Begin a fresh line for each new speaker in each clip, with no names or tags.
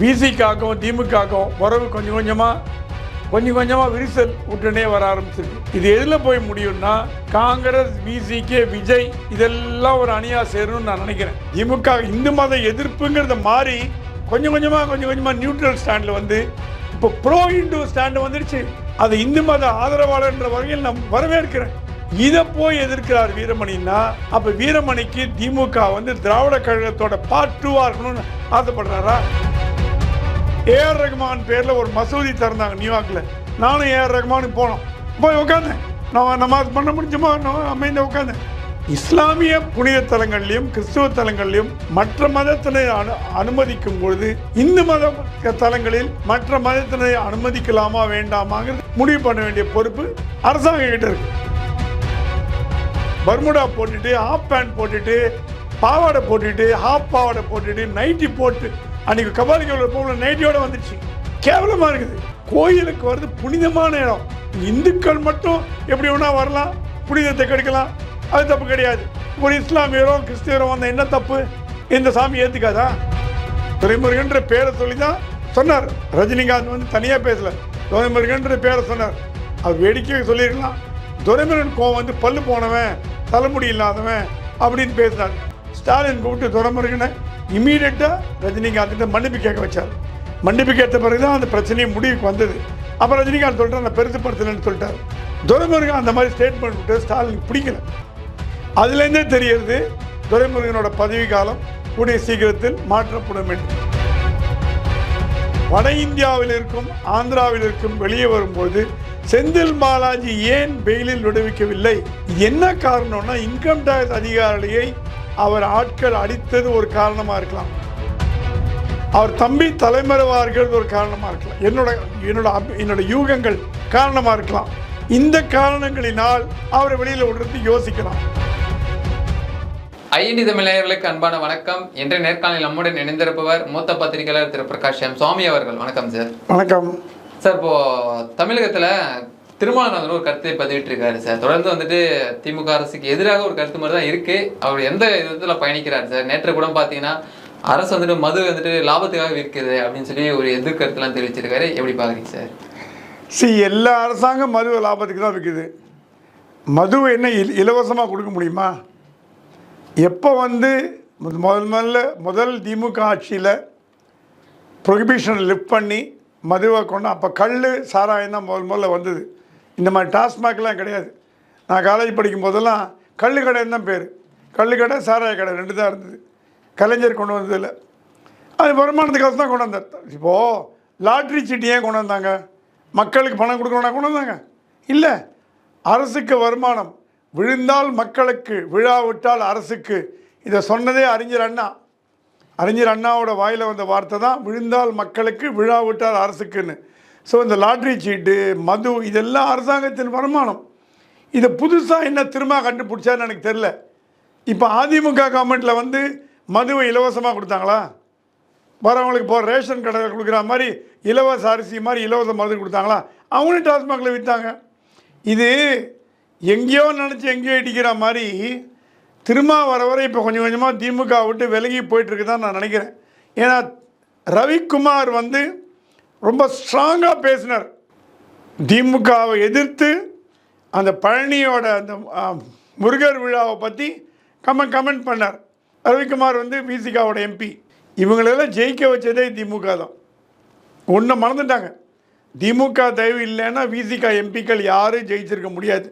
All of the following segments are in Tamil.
விசிக்காகவும் திமுகவுக்கும் உறவு கொஞ்சம் கொஞ்சமாக கொஞ்சம் கொஞ்சமாக விரிசல் உடனே வர ஆரம்பிச்சிருக்கு இது எதில் போய் முடியும்னா காங்கிரஸ் விசிகே விஜய் இதெல்லாம் ஒரு அணியாக சேரணும்னு நான் நினைக்கிறேன் திமுக இந்து மத எதிர்ப்புங்கிறத மாறி கொஞ்சம் கொஞ்சமாக கொஞ்சம் கொஞ்சமாக நியூட்ரல் ஸ்டாண்டில் வந்து இப்போ ப்ரோ இந்து ஸ்டாண்டு வந்துடுச்சு அது இந்து மத ஆதரவாளர்ன்ற வகையில் நான் வரவேற்கிறேன் இதை போய் எதிர்க்கிறார் வீரமணின்னா அப்போ வீரமணிக்கு திமுக வந்து திராவிட கழகத்தோட பார்ட் இருக்கணும்னு ஆசைப்படுறாரா ஏஆர் ரஹ்மான் பேரில் ஒரு மசூதி திறந்தாங்க நியூயார்க்கில் நானும் ஏஆர் ரஹ்மானுக்கு போனோம் போய் உட்காந்தேன் நான் நமாஸ் பண்ண முடிஞ்சுமா நான் அமைந்த உட்காந்தேன் இஸ்லாமிய புனித தலங்கள்லையும் கிறிஸ்துவ தலங்கள்லையும் மற்ற மதத்தினை அனு அனுமதிக்கும் பொழுது இந்து மத தலங்களில் மற்ற மதத்தினை அனுமதிக்கலாமா வேண்டாமாங்கிறது முடிவு பண்ண வேண்டிய பொறுப்பு அரசாங்கம் கிட்ட இருக்கு பர்முடா போட்டுட்டு ஹாஃப் பேண்ட் போட்டுட்டு பாவாடை போட்டுட்டு ஹாஃப் பாவாடை போட்டுட்டு நைட்டி போட்டு அன்னைக்கு கபாலிக்கோட போகல நைட்டியோட வந்துடுச்சு கேவலமாக இருக்குது கோயிலுக்கு வர்றது புனிதமான இடம் இந்துக்கள் மட்டும் எப்படி வேணா வரலாம் புனிதத்தை கெடுக்கலாம் அது தப்பு கிடையாது ஒரு இஸ்லாமியரோ கிறிஸ்தியரோ வந்த என்ன தப்பு இந்த சாமி ஏற்றுக்காதா துறைமுருகன்ற பேரை சொல்லி தான் சொன்னார் ரஜினிகாந்த் வந்து தனியாக பேசல துறைமுருகன்ற பேரை சொன்னார் அவர் வேடிக்கை சொல்லியிருக்கலாம் துரைமுருகன் கோவம் வந்து பல்லு போனவன் தலைமுடி இல்லாதவன் அப்படின்னு பேசினார் ஸ்டாலின் கூப்பிட்டு துரைமுருகனை இம்மீடியட்டாக ரஜினிகாந்த்கிட்ட மன்னிப்பு கேட்க வச்சார் மன்னிப்பு கேட்ட பிறகு தான் அந்த பிரச்சனையும் முடிவுக்கு வந்தது அப்போ ரஜினிகாந்த் சொல்கிறார் நான் பெருசுப்படுத்தலன்னு சொல்லிட்டார் துரைமுருகன் அந்த மாதிரி ஸ்டேட்மெண்ட் விட்டு ஸ்டாலின் பிடிக்கல அதுலேருந்தே தெரியறது துரைமுருகனோட பதவி காலம் கூடிய சீக்கிரத்தில் மாற்றப்படும் என்று வட இந்தியாவில் இருக்கும் ஆந்திராவில் இருக்கும் வெளியே வரும்போது செந்தில் பாலாஜி ஏன் பெயிலில் விடுவிக்கவில்லை என்ன காரணம்னா இன்கம் டேக்ஸ் அதிகாரியை அவர் ஆட்கள் அடித்தது ஒரு காரணமாக இருக்கலாம் அவர் தம்பி தலைமறைவார்கள் ஒரு காரணமாக இருக்கலாம் என்னோட என்னோட என்னோட யூகங்கள் காரணமாக இருக்கலாம் இந்த காரணங்களினால் அவரை வெளியில் விடுறது யோசிக்கலாம்
ஐஎன்டி தமிழர்களுக்கு அன்பான வணக்கம் என்ற நேர்காணலில் நம்முடன் இணைந்திருப்பவர் மூத்த பத்திரிகையாளர் திரு பிரகாஷ் எம் சுவாமி அவர்கள் வணக்கம் சார் வணக்கம் சார் இப்போ தமிழகத்தில் திருமாவளவன் ஒரு கருத்தை இருக்காரு சார் தொடர்ந்து வந்துட்டு திமுக அரசுக்கு எதிராக ஒரு கருத்து மாதிரி தான் இருக்குது அவர் எந்த விதத்தில் பயணிக்கிறார் சார் நேற்று கூட பார்த்தீங்கன்னா அரசு வந்துட்டு மது வந்துட்டு லாபத்துக்காக விற்கிறது அப்படின்னு சொல்லி ஒரு எதிர்கருத்துலாம் தெரிவிச்சிருக்காரு எப்படி பாக்குறீங்க சார்
சரி எல்லா அரசாங்கம் மது லாபத்துக்கு தான் விற்குது மதுவை என்ன இல் இலவசமாக கொடுக்க முடியுமா எப்போ வந்து முதல் முதல்ல முதல் திமுக ஆட்சியில் ப்ரொஹிபிஷனை லிஃப்ட் பண்ணி மதுவை கொண்டு அப்போ கல் சாராயம் தான் முதல் முதல்ல வந்தது இந்த மாதிரி டாஸ்மாக்லாம் கிடையாது நான் காலேஜ் படிக்கும் போதெல்லாம் கல் தான் பேர் கல்லுக்கடை சாராய கடை ரெண்டு தான் இருந்தது கலைஞர் கொண்டு வந்ததில்லை அது வருமானத்துக்காக தான் கொண்டு வந்தார் இப்போது லாட்ரி சீட்டு ஏன் கொண்டு வந்தாங்க மக்களுக்கு பணம் கொடுக்கணும்னா கொண்டு வந்தாங்க இல்லை அரசுக்கு வருமானம் விழுந்தால் மக்களுக்கு விழா விட்டால் அரசுக்கு இதை சொன்னதே அறிஞர் அண்ணா அறிஞர் அண்ணாவோட வாயில் வந்த வார்த்தை தான் விழுந்தால் மக்களுக்கு விழா விட்டால் அரசுக்குன்னு ஸோ இந்த லாட்ரி சீட்டு மது இதெல்லாம் அரசாங்கத்தின் வருமானம் இதை புதுசாக என்ன திரும்ப கண்டுபிடிச்சான்னு எனக்கு தெரில இப்போ அதிமுக கவர்மெண்ட்டில் வந்து மதுவை இலவசமாக கொடுத்தாங்களா வரவங்களுக்கு இப்போ ரேஷன் கடையில் கொடுக்குற மாதிரி இலவச அரிசி மாதிரி இலவச மது கொடுத்தாங்களா அவங்களும் டாஸ்மாகில் விற்றாங்க இது எங்கேயோ நினச்சி எங்கேயோ இடிக்கிற மாதிரி திரும்ப வர வர இப்போ கொஞ்சம் கொஞ்சமாக திமுக விட்டு விலகி போயிட்டுருக்கு தான் நான் நினைக்கிறேன் ஏன்னா ரவிக்குமார் வந்து ரொம்ப ஸ்ட்ராங்காக பேசினார் திமுகவை எதிர்த்து அந்த பழனியோட அந்த முருகர் விழாவை பற்றி கம கமெண்ட் பண்ணார் ரவிக்குமார் வந்து பிசிகாவோட எம்பி இவங்களெல்லாம் ஜெயிக்க வச்சதே திமுக தான் ஒன்று மறந்துட்டாங்க திமுக தயவு இல்லைன்னா விசிகா எம்பிக்கள் யாரும் ஜெயிச்சிருக்க முடியாது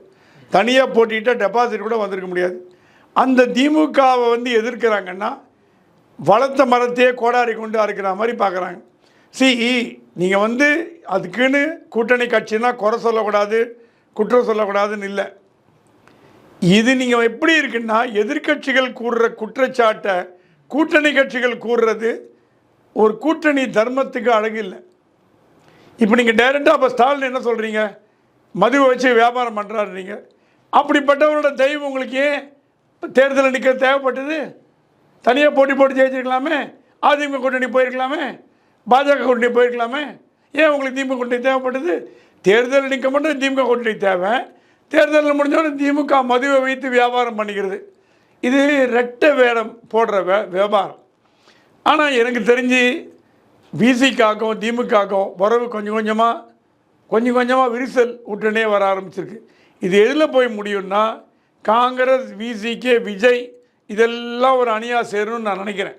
தனியாக போட்டிட்டால் டெபாசிட் கூட வந்திருக்க முடியாது அந்த திமுகவை வந்து எதிர்க்கிறாங்கன்னா வளர்த்த மரத்தையே கோடாரி கொண்டு அறுக்கிற மாதிரி பார்க்குறாங்க சி நீங்கள் வந்து அதுக்குன்னு கூட்டணி கட்சினா குறை சொல்லக்கூடாது குற்றம் சொல்லக்கூடாதுன்னு இல்லை இது நீங்கள் எப்படி இருக்குன்னா எதிர்கட்சிகள் கூறுற குற்றச்சாட்டை கூட்டணி கட்சிகள் கூறுறது ஒரு கூட்டணி தர்மத்துக்கு அழகு இல்லை இப்போ நீங்கள் டைரெக்டாக அப்போ ஸ்டாலின் என்ன சொல்கிறீங்க மதுவை வச்சு வியாபாரம் பண்ணுறாருங்க அப்படிப்பட்டவரோட தெய்வம் உங்களுக்கு ஏன் தேர்தலில் நிற்க தேவைப்பட்டது தனியாக போட்டி போட்டு ஜெயிச்சிருக்கலாமே அதிமுக கூட்டணி போயிருக்கலாமே பாஜக கூட்டணி போயிருக்கலாமே ஏன் உங்களுக்கு திமுக கூட்டணி தேவைப்பட்டது தேர்தல் நிற்க மட்டும் திமுக கூட்டணி தேவை தேர்தலில் முடிஞ்சோடனே திமுக மதுவை வைத்து வியாபாரம் பண்ணிக்கிறது இது ரெட்டை வேடம் போடுற வே வியாபாரம் ஆனால் எனக்கு தெரிஞ்சு பிசிக்காக்கும் திமுகக்கும் உறவு கொஞ்சம் கொஞ்சமாக கொஞ்சம் கொஞ்சமாக விரிசல் உடனே வர ஆரம்பிச்சிருக்கு இது எதில் போய் முடியும்னா காங்கிரஸ் விசிக்கே விஜய் இதெல்லாம் ஒரு அணியாக சேரணும்னு நான் நினைக்கிறேன்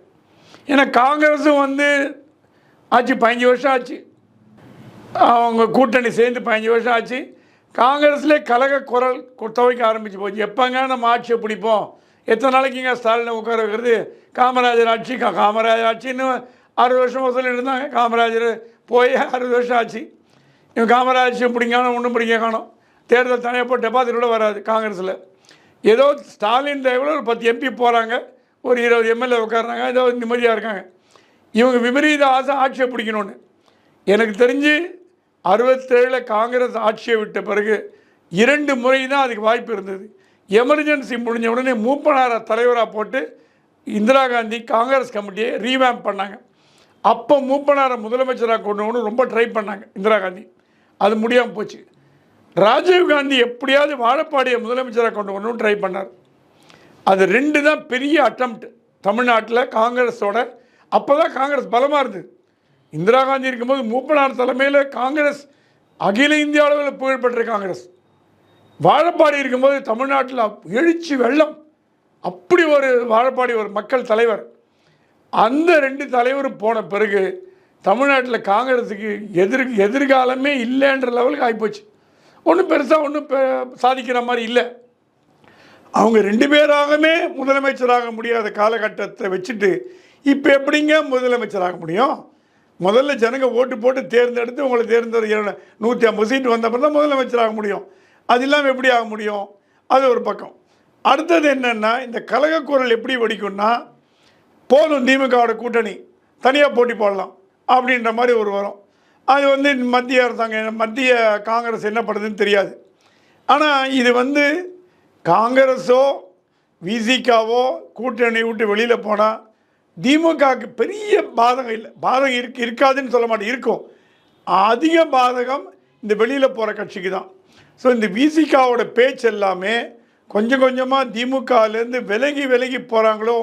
ஏன்னா காங்கிரஸும் வந்து ஆச்சு பதினஞ்சு வருஷம் ஆச்சு அவங்க கூட்டணி சேர்ந்து பதினஞ்சு வருஷம் ஆச்சு காங்கிரஸ்லே கலக குரல் துவைக்க ஆரம்பிச்சு போச்சு எப்போங்க நம்ம ஆட்சியை பிடிப்போம் எத்தனை நாளைக்கு இங்கே ஸ்டாலினை உட்கார வைக்கிறது காமராஜர் ஆட்சி காமராஜர் ஆட்சின்னு அறுபது வருஷம் சொல்லிட்டு இருந்தாங்க காமராஜர் போய் அறுபது வருஷம் ஆச்சு இவன் காமராஜர் பிடிங்கானோ ஒன்றும் பிடிக்க காணும் தேர்தல் தனியாக டெபாசிட் கூட வராது காங்கிரஸில் ஏதோ ஸ்டாலின் தேவையில் ஒரு பத்து எம்பி போகிறாங்க ஒரு இருபது எம்எல்ஏ உட்காடுறாங்க ஏதோ நிம்மதியாக இருக்காங்க இவங்க விபரீத ஆசை ஆட்சியை பிடிக்கணும்னு எனக்கு தெரிஞ்சு அறுபத்தேழில் காங்கிரஸ் ஆட்சியை விட்ட பிறகு இரண்டு முறை தான் அதுக்கு வாய்ப்பு இருந்தது எமர்ஜென்சி முடிஞ்ச உடனே மூப்பனாரை தலைவராக போட்டு இந்திரா காந்தி காங்கிரஸ் கமிட்டியை ரீவேம்ப் பண்ணாங்க அப்போ மூப்பனாரை முதலமைச்சராக கொண்டு ரொம்ப ட்ரை பண்ணாங்க இந்திரா காந்தி அது முடியாமல் போச்சு ராஜீவ்காந்தி எப்படியாவது வாழப்பாடியை முதலமைச்சராக கொண்டு வரணும்னு ட்ரை பண்ணார் அது ரெண்டு தான் பெரிய அட்டம் தமிழ்நாட்டில் காங்கிரஸோட அப்போ தான் காங்கிரஸ் பலமாக இருந்தது இந்திரா காந்தி இருக்கும்போது மூப்பனார் தலைமையில் காங்கிரஸ் அகில இந்திய அளவில் புகழ்பெற்ற காங்கிரஸ் வாழப்பாடி இருக்கும்போது தமிழ்நாட்டில் எழுச்சி வெள்ளம் அப்படி ஒரு வாழப்பாடி ஒரு மக்கள் தலைவர் அந்த ரெண்டு தலைவரும் போன பிறகு தமிழ்நாட்டில் காங்கிரஸுக்கு எதிர் எதிர்காலமே இல்லைன்ற லெவலுக்கு ஆகிப்போச்சு ஒன்றும் பெருசாக ஒன்றும் சாதிக்கிற மாதிரி இல்லை அவங்க ரெண்டு பேராகவே முதலமைச்சராக முடியாத காலகட்டத்தை வச்சுட்டு இப்போ எப்படிங்க முதலமைச்சராக முடியும் முதல்ல ஜனங்க ஓட்டு போட்டு தேர்ந்தெடுத்து உங்களை தேர்ந்தெடுக்கிற நூற்றி ஐம்பது சீட் வந்த அப்புறம் தான் ஆக முடியும் அது இல்லாமல் எப்படி ஆக முடியும் அது ஒரு பக்கம் அடுத்தது என்னென்னா இந்த கலக குரல் எப்படி வெடிக்கும்னா போதும் திமுகவோட கூட்டணி தனியாக போட்டி போடலாம் அப்படின்ற மாதிரி ஒரு வரும் அது வந்து மத்திய அரசாங்கம் மத்திய காங்கிரஸ் என்ன பண்ணுறதுன்னு தெரியாது ஆனால் இது வந்து காங்கிரஸோ விசிகாவோ கூட்டணி விட்டு வெளியில் போனால் திமுகவுக்கு பெரிய பாதகம் இல்லை பாதகம் இருக்கு இருக்காதுன்னு சொல்ல மாட்டேன் இருக்கும் அதிக பாதகம் இந்த வெளியில் போகிற கட்சிக்கு தான் ஸோ இந்த விசிகாவோட பேச்சு எல்லாமே கொஞ்சம் கொஞ்சமாக திமுகலேருந்து விலகி விலகி போகிறாங்களோ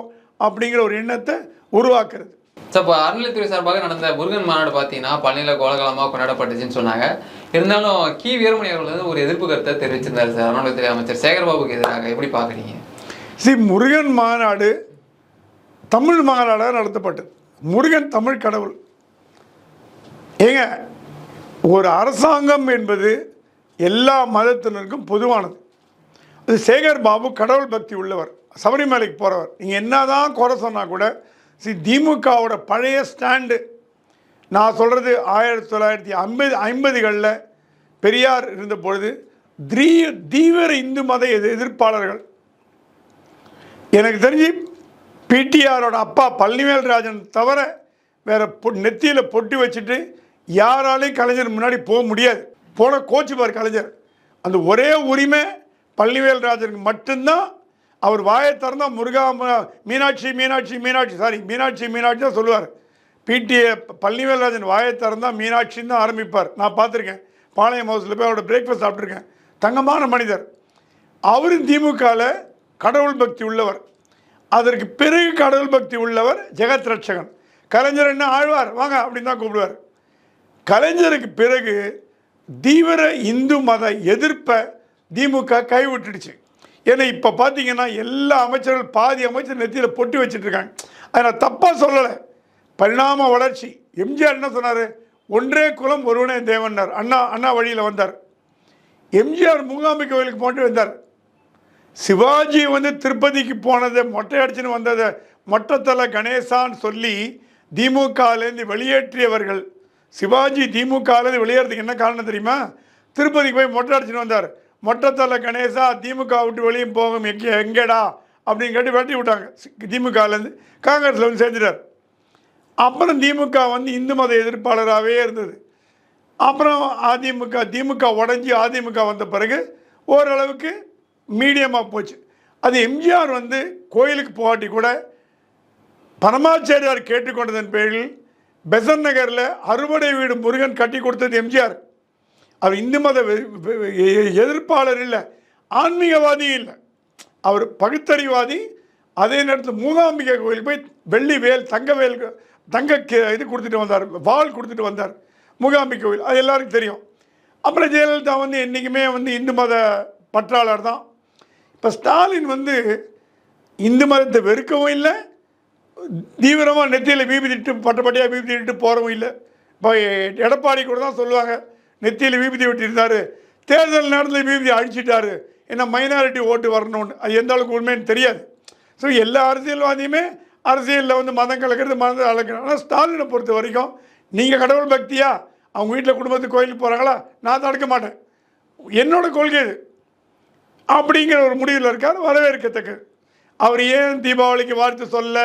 அப்படிங்கிற ஒரு எண்ணத்தை உருவாக்குறது
சார் இப்போ அருள்துறை சார்பாக நடந்த முருகன் மாநாடு பார்த்தீங்கன்னா பழனியில் கோலகலமாக கொண்டாடப்பட்டுச்சுன்னு சொன்னாங்க இருந்தாலும் கி வீரமணி அவர்கள் வந்து ஒரு எதிர்ப்பு கருத்தை தெரிவிச்சிருந்தார் சார் அறநிலைத்துறை அமைச்சர் சேகர்பாபுக்கு எதிராக எப்படி பார்க்குறீங்க
சி முருகன் மாநாடு தமிழ் மாநாடாக நடத்தப்பட்டது முருகன் தமிழ் கடவுள் ஏங்க ஒரு அரசாங்கம் என்பது எல்லா மதத்தினருக்கும் பொதுவானது அது சேகர் பாபு கடவுள் பக்தி உள்ளவர் சபரிமலைக்கு போகிறவர் நீங்கள் என்ன தான் குறை சொன்னால் கூட ஸ்ரீ திமுகவோட பழைய ஸ்டாண்டு நான் சொல்கிறது ஆயிரத்தி தொள்ளாயிரத்தி ஐம்பது ஐம்பதுகளில் பெரியார் இருந்த பொழுது தீவிர இந்து மத எதிர்ப்பாளர்கள் எனக்கு தெரிஞ்சு பிடிஆரோட அப்பா பழனிவேல் ராஜன் தவிர வேறு பொ நெத்தியில் பொட்டி வச்சுட்டு யாராலையும் கலைஞர் முன்னாடி போக முடியாது போன கோச்சு பார் கலைஞர் அந்த ஒரே உரிமை பழனிவேல் ராஜனுக்கு மட்டும்தான் அவர் வாயை திறந்தால் முருகா மீனாட்சி மீனாட்சி மீனாட்சி சாரி மீனாட்சி மீனாட்சி தான் சொல்லுவார் பிடிஏ பழனிவேல்ராஜன் வாயை திறந்தால் மீனாட்சின்னு தான் ஆரம்பிப்பார் நான் பார்த்துருக்கேன் பாளையம் ஹவுஸில் போய் அவரோட பிரேக்ஃபாஸ்ட் சாப்பிட்ருக்கேன் தங்கமான மனிதர் அவரும் திமுகவில் கடவுள் பக்தி உள்ளவர் அதற்கு பிறகு கடவுள் பக்தி உள்ளவர் ஜெகத் ரட்சகன் கலைஞர் என்ன ஆழ்வார் வாங்க அப்படின்னு தான் கூப்பிடுவார் கலைஞருக்கு பிறகு தீவிர இந்து மத எதிர்ப்பை திமுக கைவிட்டுடுச்சு ஏன்னா இப்போ பார்த்தீங்கன்னா எல்லா அமைச்சர்கள் பாதி அமைச்சர் நெத்தியில் பொட்டி வச்சுட்ருக்காங்க அதை நான் தப்பாக சொல்லலை பரிணாம வளர்ச்சி எம்ஜிஆர் என்ன சொன்னார் ஒன்றே குலம் ஒருவனே தேவன்னார் அண்ணா அண்ணா வழியில் வந்தார் எம்ஜிஆர் மூகாம்பி கோவிலுக்கு போட்டு வந்தார் சிவாஜி வந்து திருப்பதிக்கு போனதை மொட்டை அடிச்சுன்னு வந்ததை மொட்டத்தலை கணேசான்னு சொல்லி திமுகலேருந்து வெளியேற்றியவர்கள் சிவாஜி திமுகலேருந்து வெளியேறதுக்கு என்ன காரணம் தெரியுமா திருப்பதிக்கு போய் மொட்டை அடிச்சுன்னு வந்தார் மொட்டத்தலை கணேசா திமுக விட்டு வெளியே போகும் எங்கே எங்கேடா அப்படின்னு கேட்டு வெட்டி விட்டாங்க திமுகலேருந்து காங்கிரஸில் வந்து சேர்ந்துட்டார் அப்புறம் திமுக வந்து இந்து மத எதிர்ப்பாளராகவே இருந்தது அப்புறம் அதிமுக திமுக உடஞ்சி அதிமுக வந்த பிறகு ஓரளவுக்கு மீடியமாக போச்சு அது எம்ஜிஆர் வந்து கோயிலுக்கு போகாட்டி கூட பரமாச்சாரியார் கேட்டுக்கொண்டதன் பேரில் பெசன் நகரில் அறுவடை வீடு முருகன் கட்டி கொடுத்தது எம்ஜிஆர் அவர் இந்து மத எதிர்ப்பாளர் இல்லை ஆன்மீகவாதி இல்லை அவர் பகுத்தறிவாதி அதே நேரத்தில் மூகாம்பிகை கோயிலுக்கு போய் வெள்ளி வேல் தங்க வேல் தங்க இது கொடுத்துட்டு வந்தார் வால் கொடுத்துட்டு வந்தார் மூகாம்பிகை கோயில் அது எல்லாருக்கும் தெரியும் அப்புறம் ஜெயலலிதா வந்து என்றைக்குமே வந்து இந்து மத பற்றாளர் தான் இப்போ ஸ்டாலின் வந்து இந்து மதத்தை வெறுக்கவும் இல்லை தீவிரமாக நெத்தியில் வீபதிட்டு பட்டப்பட்டியாக வீபதிட்டு போகிறவும் இல்லை இப்போ எடப்பாடி கூட தான் சொல்லுவாங்க நெத்தியில் வீபதி விட்டிருந்தார் தேர்தல் நேரத்தில் வீபதி அழிச்சிட்டாரு ஏன்னா மைனாரிட்டி ஓட்டு வரணும்னு அது எந்த அளவுக்கு உண்மைன்னு தெரியாது ஸோ எல்லா அரசியல்வாதியுமே அரசியலில் வந்து மதம் கலக்கிறது மதம் கலக்கிறது ஆனால் ஸ்டாலினை பொறுத்த வரைக்கும் நீங்கள் கடவுள் பக்தியாக அவங்க வீட்டில் குடும்பத்துக்கு கோயிலுக்கு போகிறாங்களா நான் தடுக்க மாட்டேன் என்னோடய கொள்கை இது அப்படிங்கிற ஒரு முடிவில் இருக்கார் வரவேற்கத்தக்கு அவர் ஏன் தீபாவளிக்கு வாழ்த்து சொல்ல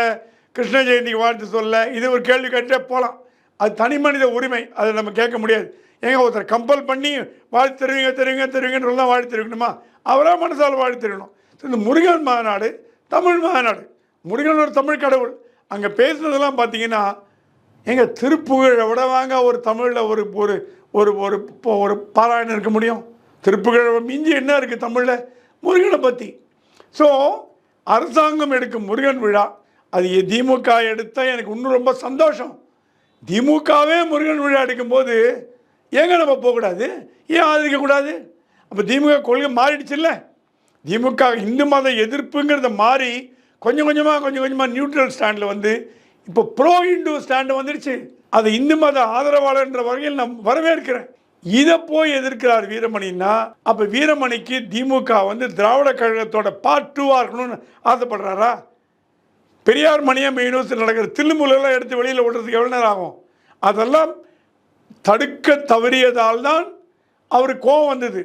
கிருஷ்ண ஜெயந்திக்கு வாழ்த்து சொல்ல இது ஒரு கேள்வி கேட்டே போகலாம் அது தனி மனித உரிமை அதை நம்ம கேட்க முடியாது ஏங்க ஒருத்தர் கம்பல் பண்ணி வாழ்த்து தருவீங்க தெரிவிங்க தருவீங்கன்றலாம் வாழ்த்து தெரிவிக்கணுமா அவராக மனசால் வாழ்த்து தெரியணும் இந்த முருகன் மாநாடு தமிழ் மாநாடு முருகன் ஒரு தமிழ் கடவுள் அங்கே பேசுனதெல்லாம் பார்த்தீங்கன்னா எங்கள் திருப்புகழை விட வாங்க ஒரு தமிழில் ஒரு ஒரு ஒரு ஒரு பாராயணம் இருக்க முடியும் திருப்புகழ மிஞ்சி என்ன இருக்குது தமிழில் முருகனை பற்றி ஸோ அரசாங்கம் எடுக்கும் முருகன் விழா அது திமுக எடுத்தால் எனக்கு இன்னும் ரொம்ப சந்தோஷம் திமுகவே முருகன் விழா எடுக்கும்போது ஏங்க நம்ம போகக்கூடாது ஏன் ஆதரிக்கக்கூடாது அப்போ திமுக கொள்கை மாறிடுச்சுல்ல திமுக இந்து மத எதிர்ப்புங்கிறத மாறி கொஞ்சம் கொஞ்சமாக கொஞ்சம் கொஞ்சமாக நியூட்ரல் ஸ்டாண்டில் வந்து இப்போ ப்ரோ இண்டு ஸ்டாண்டு வந்துடுச்சு அது இந்து மத ஆதரவாளர்ன்ற வகையில் நான் வரவேற்கிறேன் இதை போய் எதிர்க்கிறார் வீரமணின்னா அப்போ வீரமணிக்கு திமுக வந்து திராவிட கழகத்தோட பார்ட் டூவாக இருக்கணும்னு ஆசைப்படுறாரா பெரியார் மணியம் யூனிவர்சிட்டி நடக்கிற தில்லுமுலெல்லாம் எடுத்து வெளியில் விடுறதுக்கு எவ்வளோ நேரம் ஆகும் அதெல்லாம் தடுக்க தவறியதால் தான் அவர் கோவம் வந்தது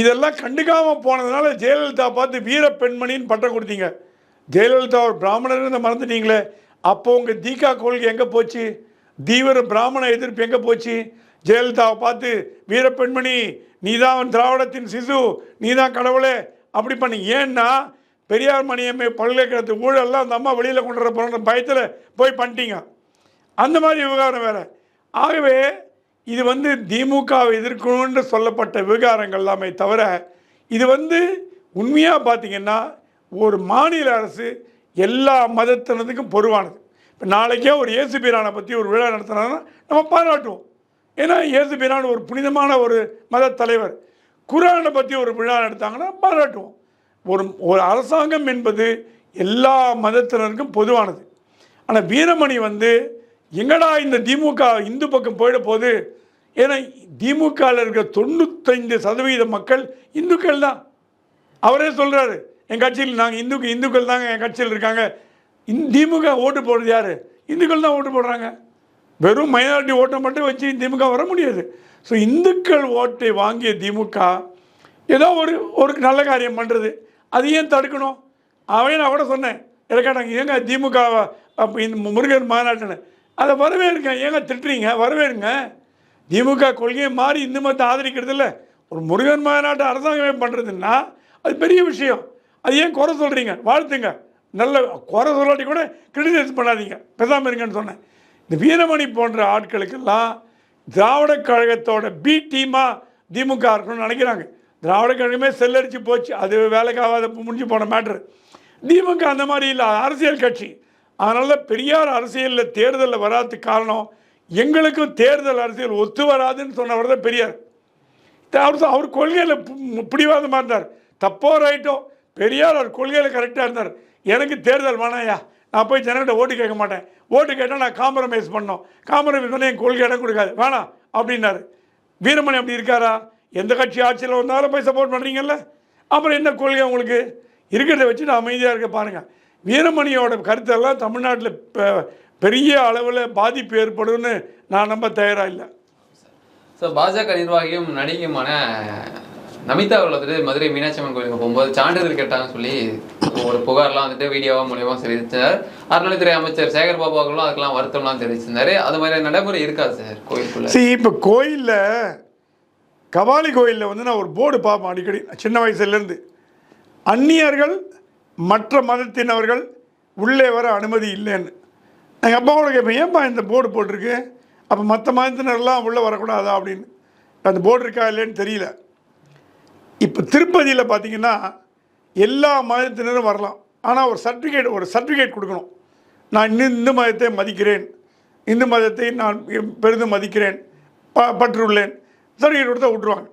இதெல்லாம் கண்டுக்காமல் போனதுனால ஜெயலலிதா பார்த்து வீர பெண்மணின்னு பட்டம் கொடுத்தீங்க ஜெயலலிதா ஒரு பிராமணர் மறந்துட்டீங்களே அப்போ உங்கள் தீகா கொள்கை எங்கே போச்சு தீவிர பிராமண எதிர்ப்பு எங்கே போச்சு ஜெயலலிதாவை பார்த்து வீரப்பெண்மணி நீ தான் திராவிடத்தின் சிசு நீ தான் கடவுளே அப்படி பண்ணி ஏன்னா பெரியார் மணியம்மை பல்கலைக்கழகத்து ஊழல்லாம் அந்த அம்மா வெளியில் கொண்டு வர போகிற பயத்தில் போய் பண்ணிட்டீங்க அந்த மாதிரி விவகாரம் வேறு ஆகவே இது வந்து திமுகவை எதிர்க்கணும்னு சொல்லப்பட்ட விவகாரங்கள் எல்லாமே தவிர இது வந்து உண்மையாக பார்த்திங்கன்னா ஒரு மாநில அரசு எல்லா மதத்தினதுக்கும் பொருவானது இப்போ நாளைக்கே ஒரு ஏசுபீரானை பற்றி ஒரு விழா நடத்தினா நம்ம பாராட்டுவோம் ஏன்னா பிரான் ஒரு புனிதமான ஒரு மத தலைவர் குரானை பற்றி ஒரு விழா எடுத்தாங்கன்னா பாராட்டுவோம் ஒரு ஒரு அரசாங்கம் என்பது எல்லா மதத்தினருக்கும் பொதுவானது ஆனால் வீரமணி வந்து எங்கடா இந்த திமுக இந்து பக்கம் போயிட போது ஏன்னா திமுகவில் இருக்கிற தொண்ணூத்தைந்து சதவீத மக்கள் இந்துக்கள் தான் அவரே சொல்கிறாரு என் கட்சியில் நாங்கள் இந்துக்கு இந்துக்கள் தாங்க என் கட்சியில் இருக்காங்க திமுக ஓட்டு போடுறது யார் இந்துக்கள் தான் ஓட்டு போடுறாங்க வெறும் மைனாரிட்டி ஓட்டை மட்டும் வச்சு திமுக வர முடியாது ஸோ இந்துக்கள் ஓட்டை வாங்கிய திமுக ஏதோ ஒரு ஒரு நல்ல காரியம் பண்ணுறது அது ஏன் தடுக்கணும் அவன் நான் கூட சொன்னேன் இருக்காட்டாங்க ஏங்க திமுக இந்த முருகன் மாநாட்டுன்னு அதை வரவேற்க ஏங்க திட்டுறீங்க இருங்க திமுக கொள்கையை மாறி இந்து மதத்தை ஆதரிக்கிறது இல்லை ஒரு முருகன் மாநாட்டை அரசாங்கமே பண்ணுறதுன்னா அது பெரிய விஷயம் அது ஏன் குறை சொல்கிறீங்க வாழ்த்துங்க நல்ல குறை சொல்லாட்டி கூட கிரிட்டிசைஸ் பண்ணாதீங்க பெசாமிருங்கன்னு இருங்கன்னு சொன்னேன் இந்த வீரமணி போன்ற ஆட்களுக்கெல்லாம் திராவிட கழகத்தோட பி டீமாக திமுக இருக்கணும்னு நினைக்கிறாங்க திராவிட கழகமே செல்லரிச்சு போச்சு அது வேலைக்காகாத முடிஞ்சு போன மேட்ரு திமுக அந்த மாதிரி இல்லை அரசியல் கட்சி அதனால் பெரியார் அரசியலில் தேர்தலில் வராதுக்கு காரணம் எங்களுக்கும் தேர்தல் அரசியல் ஒத்து வராதுன்னு சொன்னவர் தான் பெரியார் அவர் அவர் கொள்கையில் பிடிவாதமாக இருந்தார் தப்போ ரைட்டோ பெரியார் அவர் கொள்கையில் கரெக்டாக இருந்தார் எனக்கு தேர்தல் வேணாயா நான் போய் ஜனங்கள்ட்ட ஓட்டு கேட்க மாட்டேன் ஓட்டு கேட்டால் நான் காம்ப்ரமைஸ் பண்ணோம் காம்ப்ரமைஸ் பண்ணால் என் கொள்கை இடம் கொடுக்காது வேணாம் அப்படின்னாரு வீரமணி அப்படி இருக்காரா எந்த கட்சி ஆட்சியில் வந்தாலும் போய் சப்போர்ட் பண்ணுறீங்கல்ல அப்புறம் என்ன கொள்கை உங்களுக்கு இருக்கிறத வச்சு நான் அமைதியாக இருக்க பாருங்கள் வீரமணியோட கருத்தெல்லாம் தமிழ்நாட்டில் பெரிய அளவில் பாதிப்பு ஏற்படும்னு நான் நம்ப தயாராக இல்லை
ஸோ பாஜக நிர்வாகியும் நடிகையுமான நமிதா அவர்கள் வந்துட்டு மதுரை மீனாட்சி அம்மன் கோயிலுக்கு போகும்போது சான்றிதழ் கேட்டாங்கன்னு சொல்லி ஒரு புகார்லாம் வந்துட்டு வீடியோவாக மூலியமாக தெரிவிச்சார் அறநிலைத்துறை அமைச்சர் சேகர் பாபு அவர்களும் அதுக்கெல்லாம் வருத்தம்லாம் தெரிவிச்சிருந்தாரு அது மாதிரி நடைமுறை இருக்காது சார்
கோயிலுக்குள்ள சரி இப்போ கோயிலில் கபாலி கோயிலில் வந்து நான் ஒரு போர்டு பார்ப்பேன் அடிக்கடி சின்ன வயசுலேருந்து அந்நியர்கள் மற்ற மதத்தினவர்கள் உள்ளே வர அனுமதி இல்லைன்னு எங்கள் அப்பா கூட கேட்பேன் ஏன்ப்பா இந்த போர்டு போட்டிருக்கு அப்போ மற்ற மதத்தினர்லாம் உள்ளே வரக்கூடாதா அப்படின்னு அந்த போர்டு இருக்கா இல்லைன்னு தெரியல இப்போ திருப்பதியில் பார்த்தீங்கன்னா எல்லா மதத்தினரும் வரலாம் ஆனால் ஒரு சர்டிஃபிகேட் ஒரு சர்டிஃபிகேட் கொடுக்கணும் நான் இன்னும் இந்து மதத்தை மதிக்கிறேன் இந்து மதத்தை நான் பெரிதும் மதிக்கிறேன் ப பற்றுள்ளேன் சர்டிஃபிகேட் கொடுத்தா விட்ருவாங்க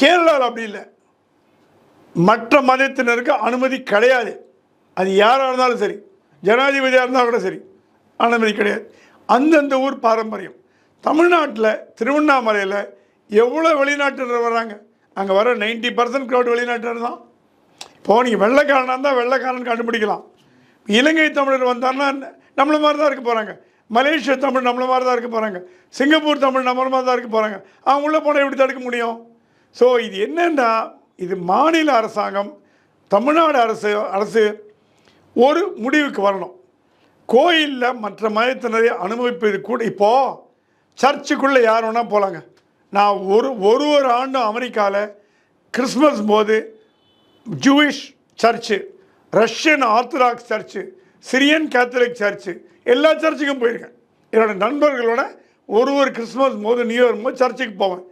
கேரளாவில் அப்படி இல்லை மற்ற மதத்தினருக்கு அனுமதி கிடையாது அது யாராக இருந்தாலும் சரி ஜனாதிபதியாக இருந்தால் கூட சரி அனுமதி கிடையாது அந்தந்த ஊர் பாரம்பரியம் தமிழ்நாட்டில் திருவண்ணாமலையில் எவ்வளோ வெளிநாட்டினர் வர்றாங்க அங்கே வர நைன்டி பர்சன்ட் க்ரௌட் வெளிநாட்டர் தான் இப்போ நீங்கள் வெள்ளைக்காரனாக இருந்தால் வெள்ளைக்காரன் கண்டுபிடிக்கலாம் இலங்கை தமிழர் வந்தார்னா நம்மள மாதிரி தான் இருக்க போகிறாங்க மலேசிய தமிழ் நம்மள மாதிரி தான் இருக்க போகிறாங்க சிங்கப்பூர் தமிழ் நம்மள மாதிரி தான் இருக்க போகிறாங்க அவங்க உள்ளே போனால் எப்படி தடுக்க முடியும் ஸோ இது என்னென்னா இது மாநில அரசாங்கம் தமிழ்நாடு அரசு அரசு ஒரு முடிவுக்கு வரணும் கோயிலில் மற்ற மதத்தினரை அனுபவிப்பது கூட இப்போது சர்ச்சுக்குள்ளே யார் வேணால் போகலாங்க நான் ஒரு ஒரு ஒரு ஆண்டும் அமெரிக்காவில் கிறிஸ்மஸ் போது Jewish church Russian Orthodox church Syrian Catholic church எல்லா சர்ச்சுக்கும் போயிருக்கேன் என்னோடய நண்பர்களோட ஒரு ஒரு கிறிஸ்மஸ் போது நியூயார்க் போது சர்ச்சுக்கு போவேன்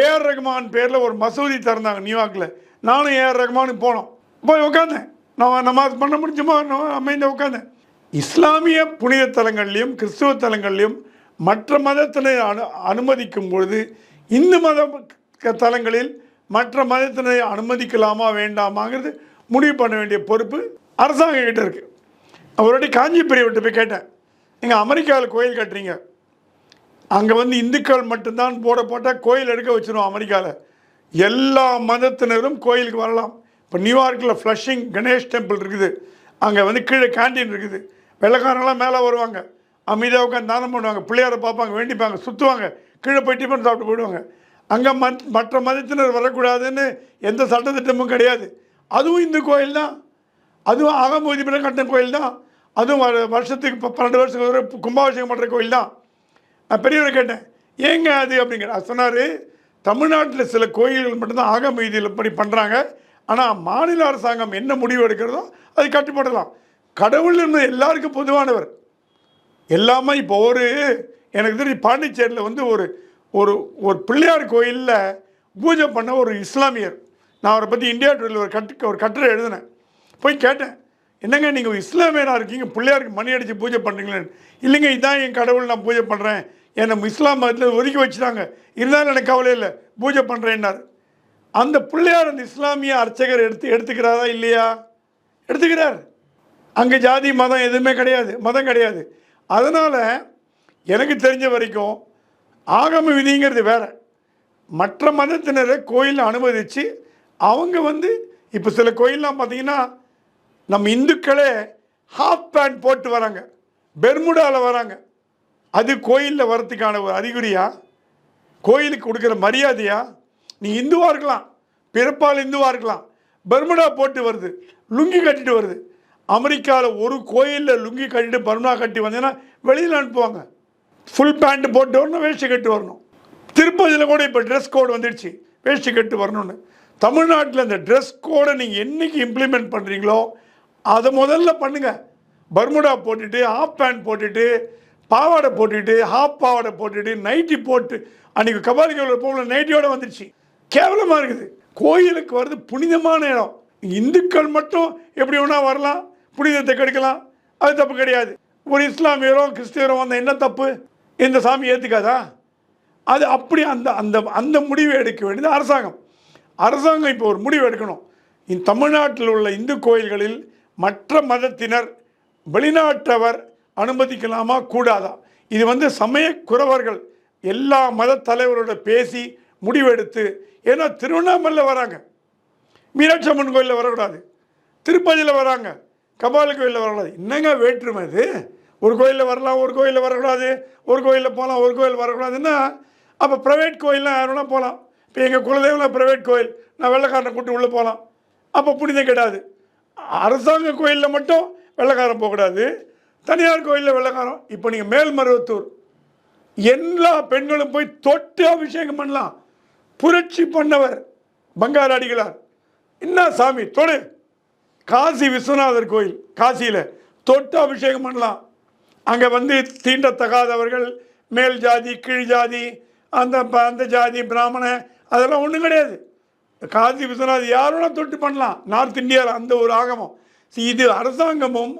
ஏஆர் ரகுமான் பேரில் ஒரு மசூதி திறந்தாங்க நியூயார்க்கில் நானும் ஏஆர் ரகுமானுக்கு போனோம் போய் உட்காந்தேன் நான் நமாஸ் பண்ண முடிஞ்சுமா நான் அமைந்த உட்காந்தேன் இஸ்லாமிய புனித தலங்கள்லேயும் கிறிஸ்துவ தலங்கள்லேயும் மற்ற மதத்தினை அனு அனுமதிக்கும் பொழுது இந்து மத தலங்களில் மற்ற மதத்தினரை அனுமதிக்கலாமா வேண்டாமாங்கிறது முடிவு பண்ண வேண்டிய பொறுப்பு அரசாங்கம் கிட்டே இருக்குது அவரோட காஞ்சி விட்டு போய் கேட்டேன் நீங்கள் அமெரிக்காவில் கோயில் கட்டுறீங்க அங்கே வந்து இந்துக்கள் மட்டும்தான் போட போட்டால் கோயில் எடுக்க வச்சிருவோம் அமெரிக்காவில் எல்லா மதத்தினரும் கோயிலுக்கு வரலாம் இப்போ நியூயார்க்கில் ஃப்ளஷிங் கணேஷ் டெம்பிள் இருக்குது அங்கே வந்து கீழே கேண்டீன் இருக்குது வெள்ளக்காரங்களாம் மேலே வருவாங்க அமைதியாக உட்காந்து தானம் பண்ணுவாங்க பிள்ளையாரை பார்ப்பாங்க வேண்டிப்பாங்க சுற்றுவாங்க கீழே போய் டிஃபன் சாப்பிட்டு போயிடுவாங்க அங்கே மத் மற்ற மதத்தினர் வரக்கூடாதுன்னு எந்த சட்டத்திட்டமும் கிடையாது அதுவும் இந்து கோயில் தான் அதுவும் பிற கட்டின கோயில் தான் அதுவும் வருஷத்துக்கு பன்னெண்டு வருஷத்துக்கு ஒரு கும்பாபிஷேகம் பண்ணுற கோயில் தான் நான் பெரியவரை கேட்டேன் ஏங்க அது அப்படிங்கிற சொன்னார் தமிழ்நாட்டில் சில கோயில்கள் மட்டும்தான் ஆகமீதியில் படி பண்ணுறாங்க ஆனால் மாநில அரசாங்கம் என்ன முடிவு எடுக்கிறதோ அது கட்டுப்படலாம் கடவுள் எல்லாருக்கும் பொதுவானவர் எல்லாமே இப்போ ஒரு எனக்கு தெரிஞ்சு பாண்டிச்சேரியில் வந்து ஒரு ஒரு ஒரு பிள்ளையார் கோயிலில் பூஜை பண்ண ஒரு இஸ்லாமியர் நான் அவரை பற்றி இந்தியா டுவெல் ஒரு கட்டு ஒரு கட்டுரை எழுதினேன் போய் கேட்டேன் என்னங்க நீங்கள் இஸ்லாமியராக இருக்கீங்க பிள்ளையாருக்கு மணி அடித்து பூஜை பண்ணுறீங்களேன்னு இல்லைங்க இதான் என் கடவுள் நான் பூஜை பண்ணுறேன் என்னை இஸ்லாம் மதத்தில் ஒதுக்கி வச்சுட்டாங்க இருந்தாலும் எனக்கு கவலை இல்லை பூஜை பண்ணுறேன்னார் அந்த பிள்ளையார் அந்த இஸ்லாமிய அர்ச்சகர் எடுத்து எடுத்துக்கிறாரா இல்லையா எடுத்துக்கிறார் அங்கே ஜாதி மதம் எதுவுமே கிடையாது மதம் கிடையாது அதனால் எனக்கு தெரிஞ்ச வரைக்கும் ஆகம விதிங்கிறது வேற மற்ற மதத்தினரை கோயிலில் அனுமதித்து அவங்க வந்து இப்போ சில கோயிலெலாம் பார்த்தீங்கன்னா நம்ம இந்துக்களே ஹாஃப் பேண்ட் போட்டு வராங்க பெர்முடாவில் வராங்க அது கோயிலில் வரத்துக்கான ஒரு அறிகுறியா கோயிலுக்கு கொடுக்குற மரியாதையா நீ இந்துவாக இருக்கலாம் பிறப்பால் இந்துவாக இருக்கலாம் பெர்முடா போட்டு வருது லுங்கி கட்டிட்டு வருது அமெரிக்காவில் ஒரு கோயிலில் லுங்கி கட்டிட்டு பர்முடா கட்டி வந்தீங்கன்னா வெளியில் அனுப்புவாங்க ஃபுல் பேண்ட் போட்டு வரணும் வேஷ்டி கட்டு வரணும் திருப்பதியில் கூட இப்போ ட்ரெஸ் கோடு வந்துடுச்சு வேஷ்டி கட்டு வரணும்னு தமிழ்நாட்டில் அந்த ட்ரெஸ் கோடை நீங்கள் என்றைக்கு இம்ப்ளிமெண்ட் பண்ணுறீங்களோ அதை முதல்ல பண்ணுங்கள் பர்முடா போட்டுட்டு ஹாஃப் பேண்ட் போட்டுட்டு பாவாடை போட்டுட்டு ஹாஃப் பாவாடை போட்டுட்டு நைட்டி போட்டு அன்றைக்கி கபாலி கோவில் போகல நைட்டியோடு வந்துடுச்சு கேவலமாக இருக்குது கோயிலுக்கு வர்றது புனிதமான இடம் இந்துக்கள் மட்டும் எப்படி ஒன்றா வரலாம் புனிதத்தை கெடுக்கலாம் அது தப்பு கிடையாது ஒரு இஸ்லாமியரும் கிறிஸ்தவரும் வந்தால் என்ன தப்பு இந்த சாமி ஏற்றுக்காதா அது அப்படி அந்த அந்த அந்த முடிவை எடுக்க வேண்டியது அரசாங்கம் அரசாங்கம் இப்போ ஒரு முடிவு எடுக்கணும் இந்த தமிழ்நாட்டில் உள்ள இந்து கோயில்களில் மற்ற மதத்தினர் வெளிநாட்டவர் அனுமதிக்கலாமா கூடாதா இது வந்து சமய குறவர்கள் எல்லா மத தலைவரோட பேசி முடிவெடுத்து ஏன்னா திருவண்ணாமலையில் வராங்க மீனாட்சி அம்மன் கோயிலில் வரக்கூடாது திருப்பதியில் வராங்க கபால் கோயிலில் வரக்கூடாது என்னங்க வேற்றுமை அது ஒரு கோயிலில் வரலாம் ஒரு கோயிலில் வரக்கூடாது ஒரு கோயிலில் போகலாம் ஒரு கோயில் வரக்கூடாதுன்னா அப்போ ப்ரைவேட் கோயிலெலாம் வேணால் போகலாம் இப்போ எங்கள் குலதெய்வம் ப்ரைவேட் கோயில் நான் வெள்ளக்காரனை கூட்டு உள்ளே போகலாம் அப்போ புனிதம் கிடையாது அரசாங்க கோயிலில் மட்டும் வெள்ளைக்காரன் போகக்கூடாது தனியார் கோயிலில் வெள்ளக்காரம் இப்போ நீங்கள் மேல்மருவத்தூர் எல்லா பெண்களும் போய் தொட்டு அபிஷேகம் பண்ணலாம் புரட்சி பண்ணவர் பங்காராடிகளார் என்ன சாமி தொடு காசி விஸ்வநாதர் கோயில் காசியில் தொட்டு அபிஷேகம் பண்ணலாம் அங்கே வந்து தீண்டத்தகாதவர்கள் மேல் ஜாதி கீழ் ஜாதி அந்த அந்த ஜாதி பிராமண அதெல்லாம் ஒன்றும் கிடையாது காசி விஸ்வநாத் யாரோட தொட்டு பண்ணலாம் நார்த் இந்தியாவில் அந்த ஒரு ஆகமம் இது அரசாங்கமும்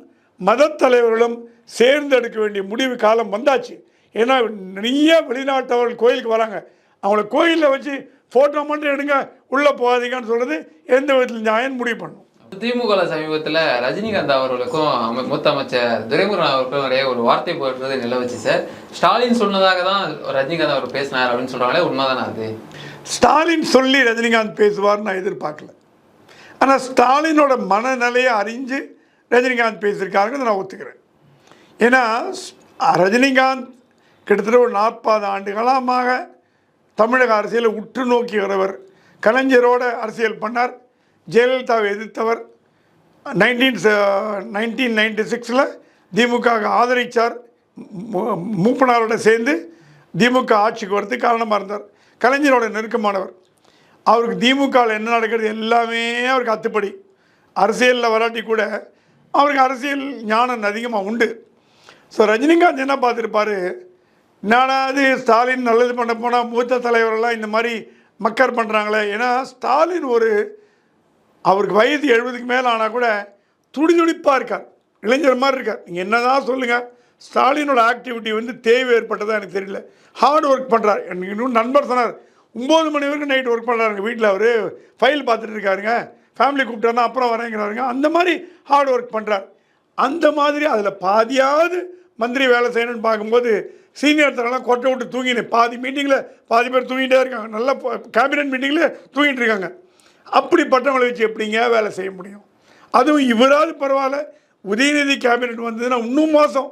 மதத்தலைவர்களும் சேர்ந்து எடுக்க வேண்டிய முடிவு காலம் வந்தாச்சு ஏன்னா நிறைய வெளிநாட்டவர்கள் கோயிலுக்கு வராங்க அவங்கள கோயிலில் வச்சு ஃபோட்டோ மட்டும் எடுங்க உள்ளே போகாதீங்கன்னு சொல்கிறது எந்த விதத்தில் நியாயம் முடிவு பண்ணும்
திமுக சமீபத்தில் ரஜினிகாந்த் அவர்களுக்கும் மூத்த அமைச்சர் துரைமுருகன் அவர்களுக்கும் நிறைய ஒரு வார்த்தை நில நிலவச்சு சார் ஸ்டாலின் சொன்னதாக தான் ரஜினிகாந்த் அவர் பேசினார் அப்படின்னு சொல்கிறாங்களே உண்மைதானே அது
ஸ்டாலின் சொல்லி ரஜினிகாந்த் பேசுவார் நான் எதிர்பார்க்கல ஆனால் ஸ்டாலினோட மனநிலையை அறிஞ்சு ரஜினிகாந்த் பேசியிருக்காருங்க நான் ஒத்துக்கிறேன் ஏன்னா ரஜினிகாந்த் கிட்டத்தட்ட ஒரு நாற்பது ஆண்டுகளாக தமிழக அரசியலை உற்று நோக்கி வரவர் கலைஞரோட அரசியல் பண்ணார் ஜெயலலிதாவை எதிர்த்தவர் நைன்டீன் நைன்டீன் நைன்டி சிக்ஸில் திமுகவுக்கு ஆதரித்தார் மூப்பனாரோட சேர்ந்து திமுக ஆட்சிக்கு வரது காரணமாக இருந்தார் கலைஞரோட நெருக்கமானவர் அவருக்கு திமுகவில் என்ன நடக்கிறது எல்லாமே அவருக்கு அத்துப்படி அரசியலில் வராட்டி கூட அவருக்கு அரசியல் ஞானம் அதிகமாக உண்டு ஸோ ரஜினிகாந்த் என்ன பார்த்துருப்பார் நானாவது ஸ்டாலின் நல்லது பண்ண போனால் மூத்த தலைவரெல்லாம் இந்த மாதிரி மக்கர் பண்ணுறாங்களே ஏன்னா ஸ்டாலின் ஒரு அவருக்கு வயது எழுபதுக்கு மேலே ஆனால் கூட துடிதுடிப்பாக இருக்கார் இளைஞர் மாதிரி இருக்கார் நீங்கள் என்ன தான் சொல்லுங்கள் ஸ்டாலினோட ஆக்டிவிட்டி வந்து தேவை ஏற்பட்டதாக எனக்கு தெரியல ஹார்ட் ஒர்க் பண்ணுறார் எனக்கு இன்னும் நண்பர் சொன்னார் ஒம்பது மணி வரைக்கும் நைட் ஒர்க் பண்ணுறாருங்க வீட்டில் அவர் ஃபைல் பார்த்துட்டு இருக்காருங்க ஃபேமிலி கூப்பிட்டாருன்னா அப்புறம் வரேங்கிறாருங்க அந்த மாதிரி ஹார்ட் ஒர்க் பண்ணுறார் அந்த மாதிரி அதில் பாதியாவது மந்திரி வேலை செய்யணும்னு பார்க்கும்போது சீனியர் தரெல்லாம் கொட்டை விட்டு தூங்கினேன் பாதி மீட்டிங்கில் பாதி பேர் தூங்கிட்டே இருக்காங்க நல்லா கேபினட் மீட்டிங்கில் தூங்கிட்டு இருக்காங்க அப்படிப்பட்டவங்களை வச்சு எப்படிங்க வேலை செய்ய முடியும் அதுவும் இவராது பரவாயில்ல உதயநிதி கேபினெட் வந்ததுன்னா இன்னும் மோசம்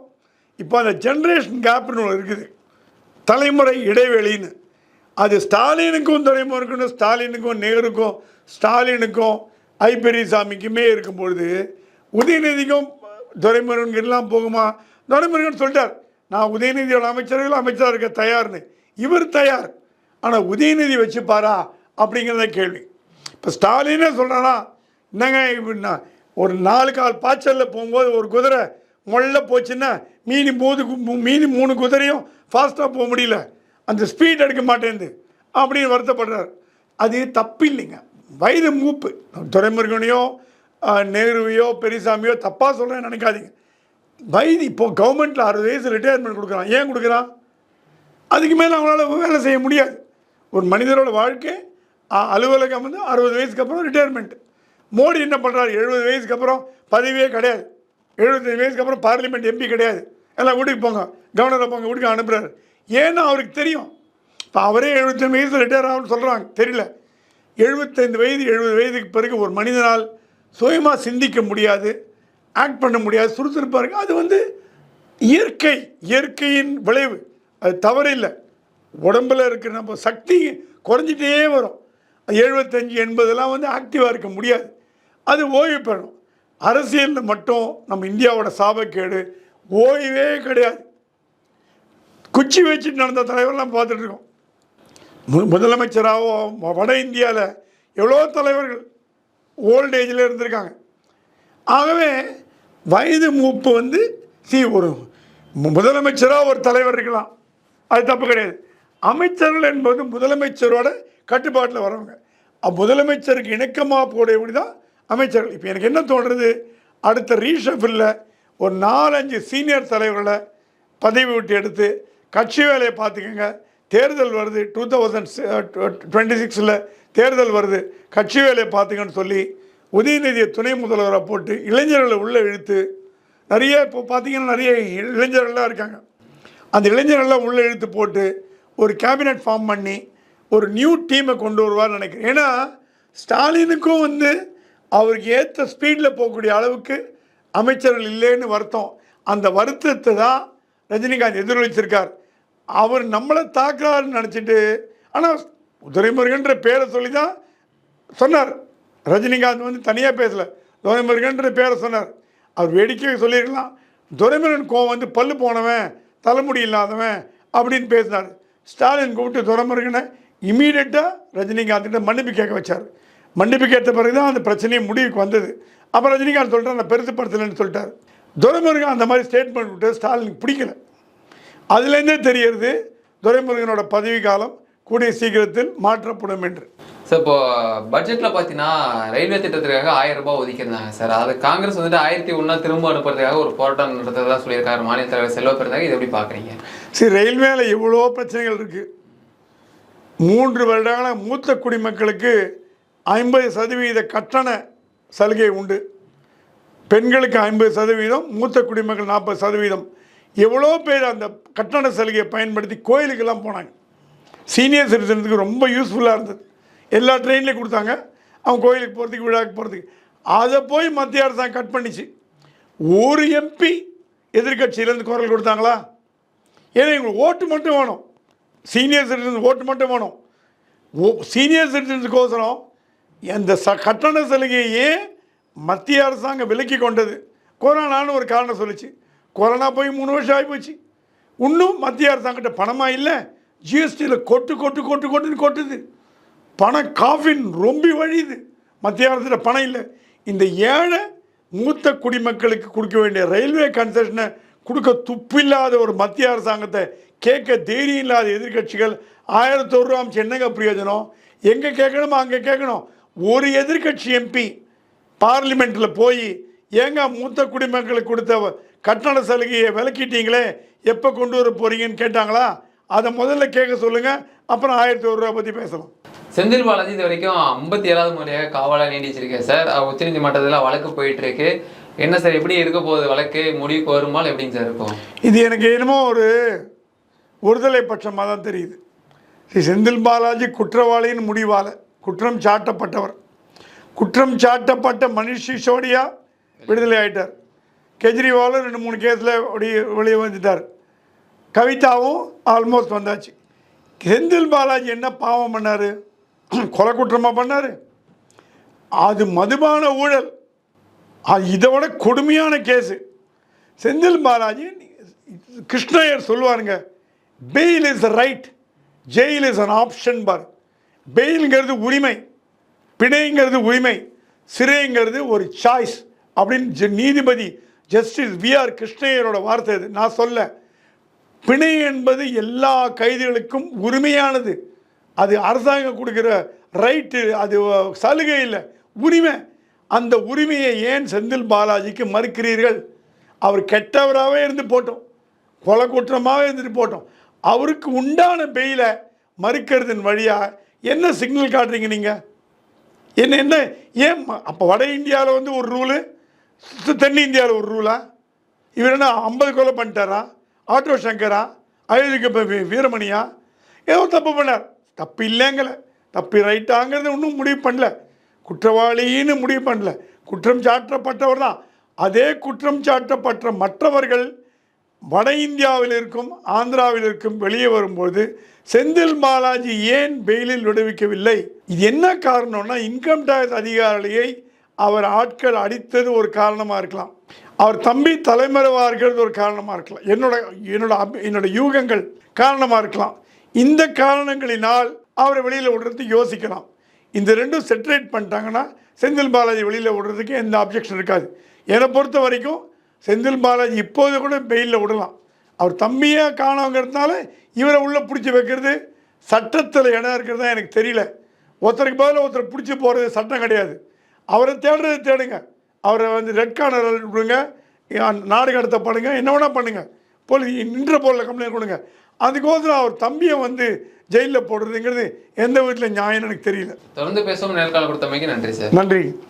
இப்போ அந்த ஜென்ரேஷன் கேப்னு ஒன்று இருக்குது தலைமுறை இடைவெளின்னு அது ஸ்டாலினுக்கும் தலைமுறைக்குன்னு ஸ்டாலினுக்கும் நேருக்கும் ஸ்டாலினுக்கும் ஐபெரியசாமிக்குமே இருக்கும்பொழுது உதயநிதிக்கும் துரைமுருகன்லாம் போகுமா துரைமுருகன் சொல்லிட்டார் நான் உதயநிதியோட அமைச்சர்கள் அமைச்சராக இருக்க தயார்னு இவர் தயார் ஆனால் உதயநிதி வச்சுப்பாரா அப்படிங்கிறத கேள்வி இப்போ ஸ்டாலினே சொல்கிறானா என்னங்க இப்படின்னா ஒரு நாலு கால் பாய்ச்சலில் போகும்போது ஒரு குதிரை முள்ள போச்சுன்னா மீனி மூது மீனி மூணு குதிரையும் ஃபாஸ்ட்டாக போக முடியல அந்த ஸ்பீட் எடுக்க மாட்டேங்குது அப்படின்னு வருத்தப்படுறார் அது தப்பு இல்லைங்க வயது மூப்பு துரைமுருகனையோ நேருவையோ பெரியசாமியோ தப்பாக சொல்கிறேன்னு நினைக்காதீங்க வயது இப்போது கவர்மெண்டில் அறுபது வயசு ரிட்டையர்மெண்ட் கொடுக்குறான் ஏன் கொடுக்குறான் அதுக்கு மேலே அவங்களால வேலை செய்ய முடியாது ஒரு மனிதரோட வாழ்க்கை அலுவலகம் வந்து அறுபது வயசுக்கு அப்புறம் ரிட்டையர்மெண்ட் மோடி என்ன பண்ணுறாரு எழுபது வயசுக்கு அப்புறம் பதவியே கிடையாது எழுபத்தஞ்சு வயசுக்கு அப்புறம் பார்லிமெண்ட் எம்பி கிடையாது எல்லாம் வீட்டுக்கு போங்க கவர்னரை போங்க வீட்டுக்கு அனுப்புகிறாரு ஏன்னா அவருக்கு தெரியும் இப்போ அவரே எழுபத்தஞ்சு வயசு ரிட்டையர் ஆகும்னு சொல்கிறாங்க தெரியல எழுபத்தைந்து வயது எழுபது வயதுக்கு பிறகு ஒரு மனிதனால் சுயமாக சிந்திக்க முடியாது ஆக்ட் பண்ண முடியாது சுறுசுறுப்பாக இருக்குது அது வந்து இயற்கை இயற்கையின் விளைவு அது தவறு இல்லை உடம்பில் இருக்கிற நம்ம சக்தி குறைஞ்சிட்டே வரும் எழுபத்தஞ்சி எண்பதெல்லாம் வந்து ஆக்டிவாக இருக்க முடியாது அது ஓய்வு பெறணும் அரசியலில் மட்டும் நம்ம இந்தியாவோட சாபக்கேடு ஓய்வே கிடையாது குச்சி வச்சுட்டு நடந்த தலைவர்லாம் பார்த்துட்ருக்கோம் மு முதலமைச்சராகவோ வட இந்தியாவில் எவ்வளோ தலைவர்கள் ஏஜில் இருந்திருக்காங்க ஆகவே வயது மூப்பு வந்து சி ஒரு முதலமைச்சராக ஒரு தலைவர் இருக்கலாம் அது தப்பு கிடையாது அமைச்சர்கள் என்பது முதலமைச்சரோட கட்டுப்பாட்டில் வரவங்க முதலமைச்சருக்கு இணக்கமாக போட தான் அமைச்சர்கள் இப்போ எனக்கு என்ன தோன்றுறது அடுத்த ரீஷஃபில்ல ஒரு நாலஞ்சு சீனியர் தலைவர்களை பதவி விட்டு எடுத்து கட்சி வேலையை பார்த்துக்கோங்க தேர்தல் வருது டூ தௌசண்ட் டுவெண்ட்டி சிக்ஸில் தேர்தல் வருது கட்சி வேலையை பார்த்துக்கன்னு சொல்லி உதயநிதியை துணை முதல்வராக போட்டு இளைஞர்களை உள்ளே இழுத்து நிறைய இப்போ பார்த்தீங்கன்னா நிறைய இளைஞர்கள்லாம் இருக்காங்க அந்த இளைஞர்கள்லாம் உள்ளே இழுத்து போட்டு ஒரு கேபினெட் ஃபார்ம் பண்ணி ஒரு நியூ டீமை கொண்டு வருவார்னு நினைக்கிறேன் ஏன்னா ஸ்டாலினுக்கும் வந்து அவருக்கு ஏற்ற ஸ்பீடில் போகக்கூடிய அளவுக்கு அமைச்சர்கள் இல்லைன்னு வருத்தம் அந்த வருத்தத்தை தான் ரஜினிகாந்த் எதிரொலிச்சிருக்கார் அவர் நம்மளை தாக்குறாருன்னு நினச்சிட்டு ஆனால் துரைமுருகன்ற பேரை சொல்லி தான் சொன்னார் ரஜினிகாந்த் வந்து தனியாக பேசலை துரைமுருகன்ற பேரை சொன்னார் அவர் வேடிக்கை சொல்லியிருக்கலாம் துரைமுருகன் கோவம் வந்து பல்லு போனவன் தலைமுடி இல்லாதவன் அப்படின்னு பேசினார் ஸ்டாலின் கூப்பிட்டு துரைமுருகனை இமீடியட்டாக ரஜினிகாந்த்கிட்ட மன்னிப்பு கேட்க வச்சார் மன்னிப்பு கேட்ட பிறகு தான் அந்த பிரச்சனையும் முடிவுக்கு வந்தது அப்போ ரஜினிகாந்த் சொல்கிறார் நான் பெருசுப்படுத்தலைன்னு சொல்லிட்டார் துரைமுருகன் அந்த மாதிரி ஸ்டேட்மெண்ட் விட்டு ஸ்டாலினுக்கு பிடிக்கல அதுலேருந்தே தெரியறது துரைமுருகனோட பதவி காலம் கூடிய சீக்கிரத்தில் மாற்றப்படும் என்று
சார் இப்போ பட்ஜெட்ல பார்த்தீங்கன்னா ரயில்வே திட்டத்திற்காக ஆயிரம் ரூபாய் ஒதுக்கியிருந்தாங்க சார் அது காங்கிரஸ் வந்துட்டு ஆயிரத்தி ஒன்றா திரும்ப அனுப்புறதுக்காக ஒரு போராட்டம் நடத்துறதா சொல்லியிருக்காரு மாநில தலைவர் செல்வ பெருந்தாங்க இதை எப்படி பார்க்குறீங்க
சரி ரயில்வேல எவ்வளோ பிரச்சனைகள் இருக்குது மூன்று வருடங்கள மூத்த குடிமக்களுக்கு ஐம்பது சதவீத கட்டண சலுகை உண்டு பெண்களுக்கு ஐம்பது சதவீதம் மூத்த குடிமக்கள் நாற்பது சதவீதம் எவ்வளோ பேர் அந்த கட்டண சலுகையை பயன்படுத்தி கோயிலுக்கெல்லாம் போனாங்க சீனியர் சிட்டிசனுக்கு ரொம்ப யூஸ்ஃபுல்லாக இருந்தது எல்லா ட்ரெயின்லேயும் கொடுத்தாங்க அவங்க கோயிலுக்கு போகிறதுக்கு விழாவுக்கு போகிறதுக்கு அதை போய் மத்திய அரசாங்கம் கட் பண்ணிச்சு ஒரு எம்பி எதிர்கட்சியிலேருந்து குரல் கொடுத்தாங்களா ஏன்னா எங்களுக்கு ஓட்டு மட்டும் வேணும் சீனியர் சிட்டிசன்ஸ் ஓட்டு மட்டும் வேணும் சீனியர் சிட்டிசன்ஸுக்கோசரம் எந்த ச கட்டண சலுகையே மத்திய அரசாங்கம் விலக்கி கொண்டது கொரோனான்னு ஒரு காரணம் சொல்லிச்சு கொரோனா போய் மூணு வருஷம் ஆகிப்போச்சு இன்னும் மத்திய அரசாங்கிட்ட பணமாக இல்லை ஜிஎஸ்டியில் கொட்டு கொட்டு கொட்டு கொட்டுன்னு கொட்டுது பணம் காஃபின் ரொம்பி வழியுது மத்திய அரசில் பணம் இல்லை இந்த ஏழை மூத்த குடிமக்களுக்கு கொடுக்க வேண்டிய ரயில்வே கன்செஷனை கொடுக்க துப்பில்லாத ஒரு மத்திய அரசாங்கத்தை கேட்க தைரியம் இல்லாத எதிர்கட்சிகள் ஆயிரத்தி ஒரு ரூபா என்னங்க பிரயோஜனம் எங்கே கேட்கணுமோ அங்கே கேட்கணும் ஒரு எதிர்கட்சி எம்பி பார்லிமெண்ட்டில் போய் ஏங்க மூத்த குடிமக்களுக்கு கொடுத்த கட்டண சலுகையை விலக்கிட்டீங்களே எப்போ கொண்டு வர போகிறீங்கன்னு கேட்டாங்களா அதை முதல்ல கேட்க சொல்லுங்கள் அப்புறம் ஆயிரத்தி ஒரு ரூபா பற்றி பேசலாம்
செந்தில் பாலாஜி இது வரைக்கும் ஐம்பத்தி ஏழாவது முறையாக காவலாக நீடிச்சிருக்கேன் சார் உச்சநீதிமன்றத்தில் வழக்கு போயிட்டுருக்கு என்ன சார் எப்படி இருக்க போகுது வழக்கு முடிவுக்கு வருமால் எப்படிங்க சார் இருக்கும்
இது எனக்கு என்னமோ ஒரு ஒருதலை பட்சமாக தான் தெரியுது ஸ்ரீ செந்தில் பாலாஜி குற்றவாளியின் முடிவால் குற்றம் சாட்டப்பட்டவர் குற்றம் சாட்டப்பட்ட மனிஷ் சிசோடியா விடுதலை ஆகிட்டார் கெஜ்ரிவாலும் ரெண்டு மூணு கேஸில் வெளியே வந்துட்டார் கவிதாவும் ஆல்மோஸ்ட் வந்தாச்சு செந்தில் பாலாஜி என்ன பாவம் பண்ணார் கொலை குற்றமாக பண்ணார் அது மதுபான ஊழல் அது இதை விட கொடுமையான கேஸு செந்தில் பாலாஜி கிருஷ்ணயர் சொல்லுவாருங்க bail is right jail is an option for பெயிலுங்கிறது உரிமை பிணைங்கிறது உரிமை சிறைங்கிறது ஒரு சாய்ஸ் அப்படின்னு நீதிபதி ஜஸ்டிஸ் வி ஆர் கிருஷ்ணயரோட வார்த்தை இது நான் சொல்ல பிணை என்பது எல்லா கைதிகளுக்கும் உரிமையானது அது அரசாங்கம் கொடுக்குற ரைட்டு அது சலுகை இல்லை உரிமை அந்த உரிமையை ஏன் செந்தில் பாலாஜிக்கு மறுக்கிறீர்கள் அவர் கெட்டவராகவே இருந்து போட்டோம் கொலை குற்றமாகவே இருந்துட்டு போட்டோம் அவருக்கு உண்டான பெயிலை மறுக்கிறதன் வழியாக என்ன சிக்னல் காட்டுறீங்க நீங்கள் என்ன என்ன ஏன் அப்போ வட இந்தியாவில் வந்து ஒரு ரூலு தென்னிந்தியாவில் ஒரு ரூலா இவர் என்ன ஐம்பது கொலை பண்ணிட்டாரா ஆட்டோ சங்கரா அயோத்திக்கு வீரமணியா ஏதோ தப்பு பண்ணார் தப்பு இல்லைங்கலை தப்பு ரைட்டாங்கிறது ஒன்றும் முடிவு பண்ணல குற்றவாளின்னு முடிவு பண்ணல குற்றம் சாட்டப்பட்டவர் தான் அதே குற்றம் சாட்டப்பட்ட மற்றவர்கள் வட இந்தியாவில் இருக்கும் ஆந்திராவில் இருக்கும் வெளியே வரும்போது செந்தில் பாலாஜி ஏன் பெயிலில் விடுவிக்கவில்லை இது என்ன காரணம்னா இன்கம் டேக்ஸ் அதிகாரியை அவர் ஆட்கள் அடித்தது ஒரு காரணமாக இருக்கலாம் அவர் தம்பி தலைமறைவார்கள் ஒரு காரணமாக இருக்கலாம் என்னோட என்னோட என்னோட யூகங்கள் காரணமாக இருக்கலாம் இந்த காரணங்களினால் அவரை வெளியில் விடுறது யோசிக்கலாம் இந்த ரெண்டும் செட்ரேட் பண்ணிட்டாங்கன்னா செந்தில் பாலாஜி வெளியில் விடுறதுக்கு எந்த அப்ஜெக்ஷன் இருக்காது என்னை பொறுத்த வரைக்கும் செந்தில் பாலாஜி இப்போது கூட பெயிலில் விடலாம் அவர் தம்பியாக காணவங்கிறதுனால இவரை உள்ளே பிடிச்சி வைக்கிறது சட்டத்தில் இடம் இருக்கிறது தான் எனக்கு தெரியல ஒருத்தருக்கு பதில் ஒருத்தர் பிடிச்சி போகிறது சட்டம் கிடையாது அவரை தேடுறது தேடுங்க அவரை வந்து ரெட் கார்னர் விடுங்க நாடு கடத்த பண்ணுங்க என்ன வேணால் பண்ணுங்கள் போலீஸ் நின்ற போரில் கம்ப்ளைண்ட் கொடுங்க அதுக்கோசரம் அவர் தம்பியை வந்து ஜெயிலில் போடுறதுங்கிறது எந்த வீட்டில் நியாயம்னு எனக்கு தெரியல
தொடர்ந்து பேசும் நேர்கால கொடுத்தமைக்கு நன்றி சார் நன்றி